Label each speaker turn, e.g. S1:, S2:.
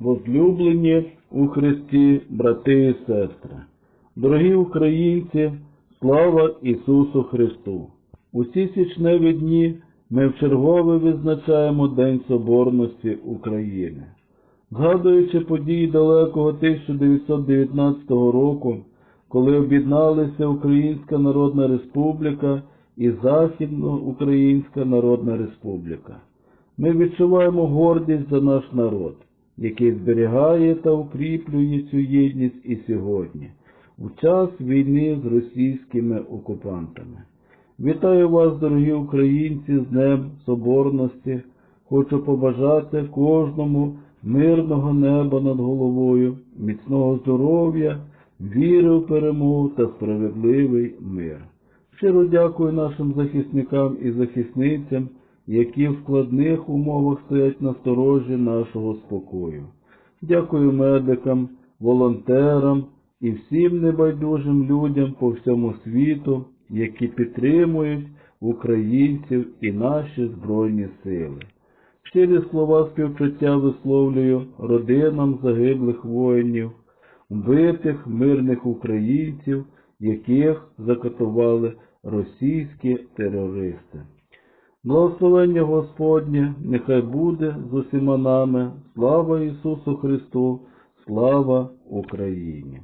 S1: возлюблені у Христі, брати і сестри. Дорогі українці, слава Ісусу Христу! У ці січневі дні ми вчергове відзначаємо День Соборності України. Згадуючи події далекого 1919 року, коли об'єдналися Українська Народна Республіка і Західноукраїнська Народна Республіка. Ми відчуваємо гордість за наш народ, який зберігає та укріплює цю єдність і сьогодні, у час війни з російськими окупантами. Вітаю вас, дорогі українці, з Днем Соборності. Хочу побажати кожному мирного неба над головою, міцного здоров'я, віри в перемогу та справедливий мир. Щиро дякую нашим захисникам і захисницям, які в складних умовах стоять на сторожі нашого спокою. Дякую медикам, волонтерам і всім небайдужим людям по всьому світу, які підтримують українців і наші Збройні Сили. Щирі слова співчуття висловлюю родинам загиблих воїнів, вбитих мирних українців, яких закатували російські терористи. Благословення Господнє нехай буде з усіма нами. Слава Ісусу Христу, слава Україні!